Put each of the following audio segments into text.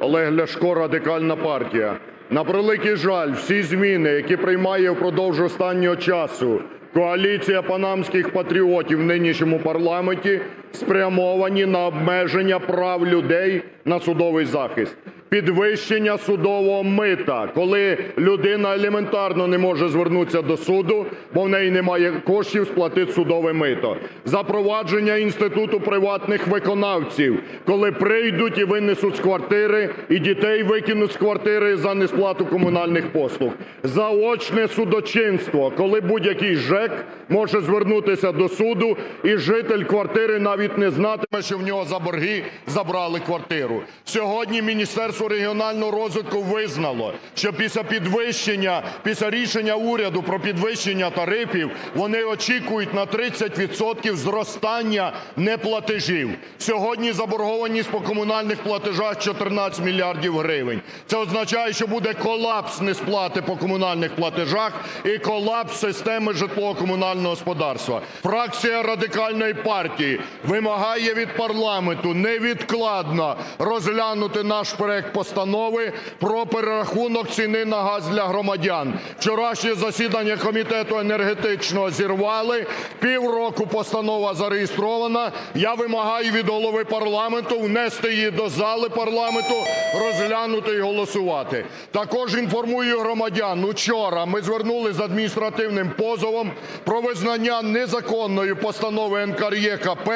Олег Ляшко, Радикальна партія. На превеликий жаль, всі зміни, які приймає впродовж останнього часу коаліція панамських патріотів в нинішньому парламенті, спрямовані на обмеження прав людей на судовий захист. Підвищення судового мита, коли людина елементарно не може звернутися до суду, бо в неї немає коштів сплатити судове мито. Запровадження інституту приватних виконавців, коли прийдуть і винесуть з квартири, і дітей викинуть з квартири за несплату комунальних послуг. Заочне судочинство, коли будь-який ЖЕК може звернутися до суду, і житель квартири навіть не знатиме, що в нього за борги забрали квартиру. Сьогодні Міністерство регіонального розвитку визнало, що після підвищення, після рішення уряду про підвищення тарифів, вони очікують на 30% зростання неплатежів. Сьогодні заборгованість по комунальних платежах 14 мільярдів гривень. Це означає, що буде колапс несплати по комунальних платежах і колапс системи житлово-комунального господарства. Фракція Радикальної партії вимагає від парламенту невідкладно розглянути наш проект постанови про перерахунок ціни на газ для громадян. Вчорашнє засідання комітету енергетичного зірвали. Півроку постанова зареєстрована. Я вимагаю від голови парламенту внести її до зали парламенту, розглянути і голосувати. Також інформую громадян. Учора ми звернулися з адміністративним позовом про визнання незаконною постанови НКРЕКП,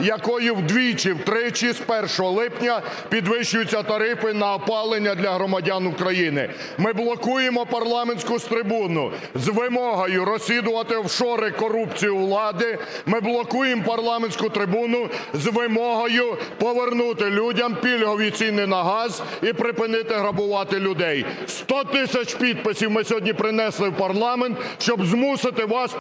якою вдвічі, втричі з 1 липня підвищуються тарифи на опалення для громадян України. Ми блокуємо парламентську трибуну з вимогою розслідувати офшори корупції влади. Ми блокуємо парламентську трибуну з вимогою повернути людям пільгові ціни на газ і припинити грабувати людей. 100 тисяч підписів ми сьогодні принесли в парламент, щоб змусити вас